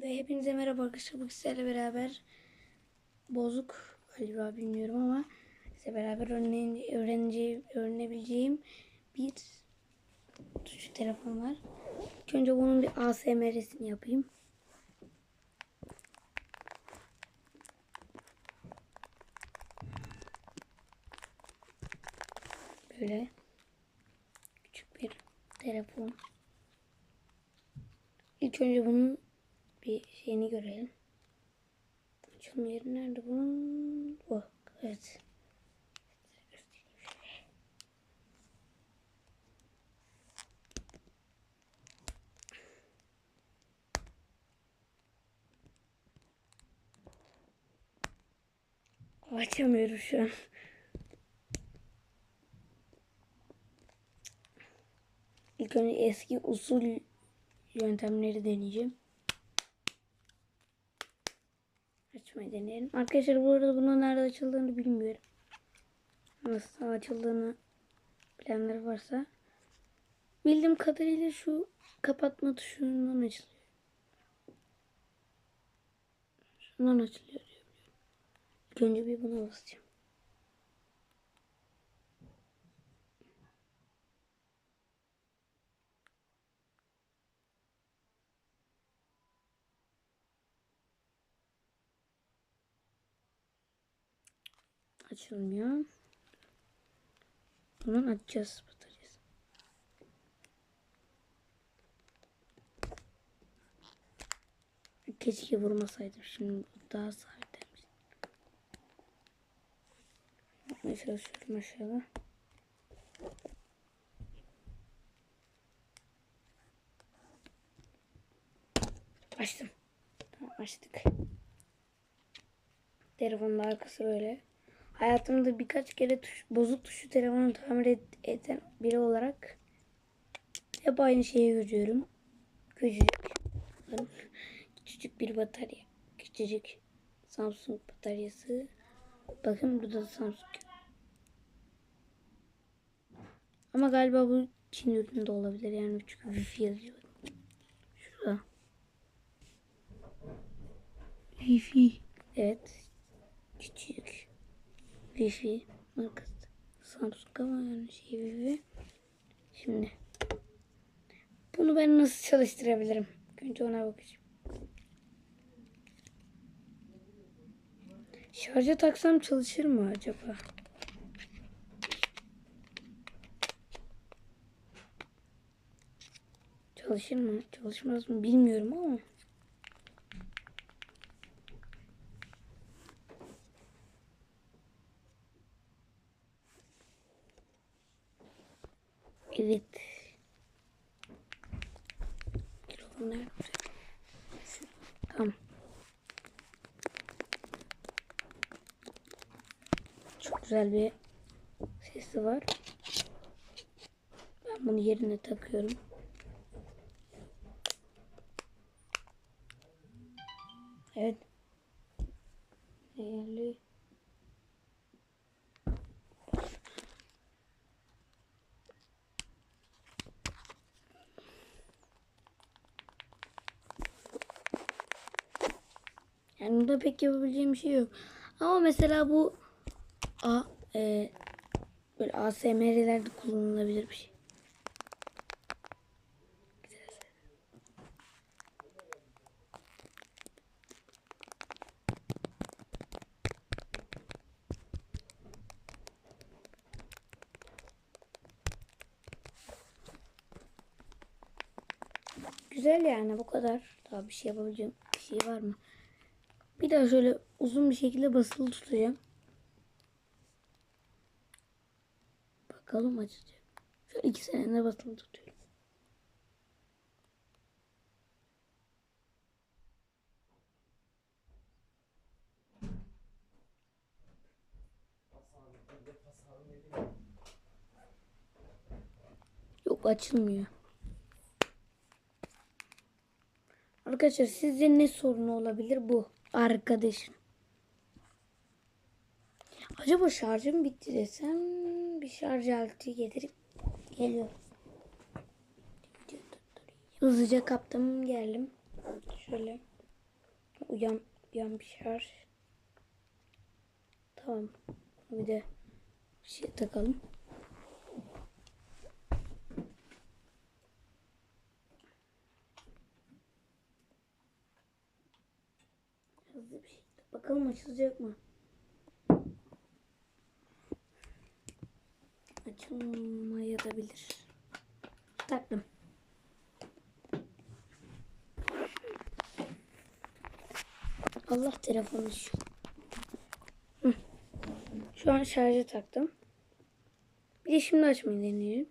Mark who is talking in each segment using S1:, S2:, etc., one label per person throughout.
S1: Ve hepinize merhaba arkadaşlar. Bugün sizlerle beraber bozuk galiba bilmiyorum ama size beraber öğrene, öğreneceğim, öğrenebileceğim bir tuşlu telefon var. İlk önce bunun bir ASMR'sini yapayım. Böyle küçük bir telefon. İlk önce bunun bir şeyini görelim. Açılma yeri nerede bunun? Bu. Evet. Açamıyorum şu an. İlk önce eski usul yöntemleri deneyeceğim. Açmayı deneyelim. Arkadaşlar bu arada bunun nerede açıldığını bilmiyorum. Nasıl açıldığını bilenler varsa. Bildiğim kadarıyla şu kapatma tuşundan açılıyor. Şundan açılıyor diye biliyorum. Önce bir buna basacağım. Açılmıyor. Bunun açacağız bataryası. Keşke vurmasaydım. Şimdi daha sabitlenmiş. Yapmaya çalışıyorum aşağıda. Açtım. Tamam açtık. Telefonun arkası böyle. Hayatımda birkaç kere tuş, bozuk tuşlu telefonu tamir et- eden biri olarak hep aynı şeyi görüyorum. Küçücük. Küçücük bir batarya. Küçücük Samsung bataryası. Bakın burada da Samsung. Ama galiba bu Çin ürünü de olabilir. Yani çünkü Wi-Fi yazıyor. Şurada. Wi-Fi. Evet. Küçük. Wi-Fi markası. Samsung ama yani şey Wi-Fi. Şimdi bunu ben nasıl çalıştırabilirim? Önce ona bakacağım. Şarja taksam çalışır mı acaba? Çalışır mı? Çalışmaz mı? Bilmiyorum ama. Evet. Şu- Tamam. Çok güzel bir sesi var. Ben bunu yerine takıyorum. Evet. Değerli. Yani bunda pek yapabileceğim bir şey yok. Ama mesela bu A, e, böyle ASMR'lerde kullanılabilir bir şey. Güzel yani bu kadar. Daha bir şey yapabileceğim bir şey var mı? Bir daha şöyle uzun bir şekilde basılı tutacağım. Bakalım açacak. Şöyle iki senede basılı tutuyorum. Yok açılmıyor. Arkadaşlar sizce ne sorunu olabilir bu arkadaşın? Acaba şarjım bitti desem bir şarj aleti getirip geliyorum. Hızlıca kaptım geldim. Şöyle uyan, uyan bir şarj. Tamam. Bir de bir şey takalım. Hızlı bir şey. Bakalım açılacak mı? Açılmayabilir. Taktım. Allah telefonu şu. Şu an şarja taktım. Bir de şimdi açmayı deneyelim.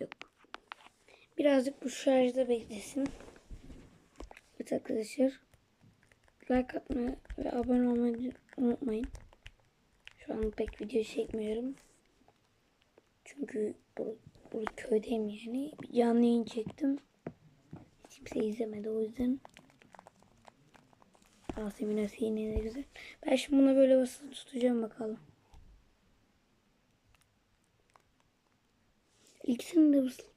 S1: Yok. Birazcık bu şarjda beklesin. Evet arkadaşlar. Like atmayı ve abone olmayı unutmayın. Şu an pek video çekmiyorum. Çünkü bu, bu köydeyim yani. Bir canlı yayın çektim. Kimse izlemedi o yüzden. Yasemin Asiye de güzel. Ben şimdi buna böyle basılı tutacağım bakalım. İkisini de basılı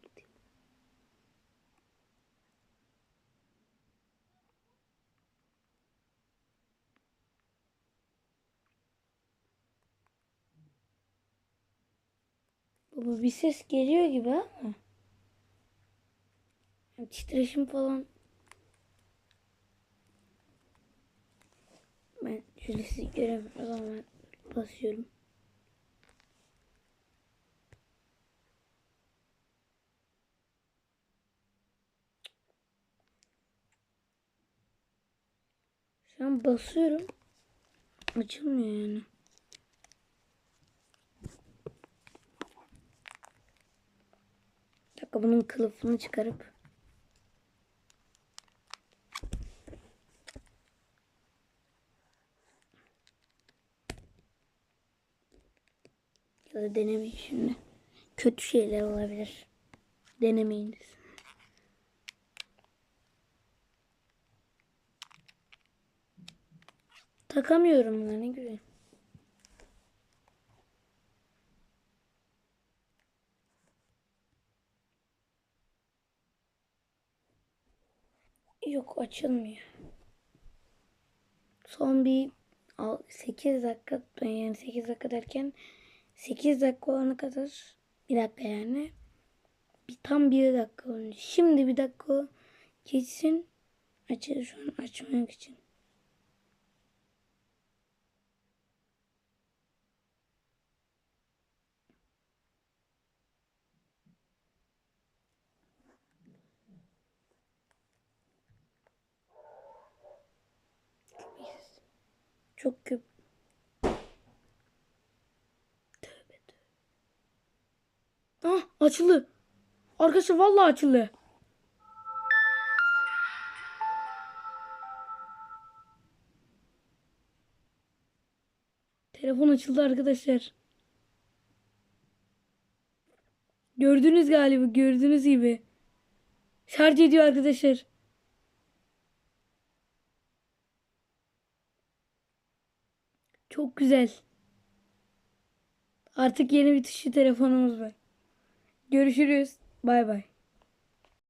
S1: Baba bir ses geliyor gibi ama. Titreşim falan. Ben şöyle sizi göremiyorum. O zaman ben basıyorum. Şu an basıyorum. Açılmıyor yani. Dakika bunun kılıfını çıkarıp. Ya da denemeyin şimdi. Kötü şeyler olabilir. Denemeyiniz. Takamıyorum ya ne güzel. Açılmıyor. Son bir 8 dakika yani 8 dakika derken 8 dakika olana kadar bir dakika yani bir tam bir dakika olmuş. Şimdi bir dakika geçsin açılır şu an açmak için. Çok köp. Tövbe tövbe. Ah açıldı. Arkadaşlar vallahi açıldı. Telefon açıldı arkadaşlar. Gördünüz galiba gördüğünüz gibi. Şarj ediyor arkadaşlar. Çok güzel. Artık yeni bir tuşlu telefonumuz var. Görüşürüz. Bay bay.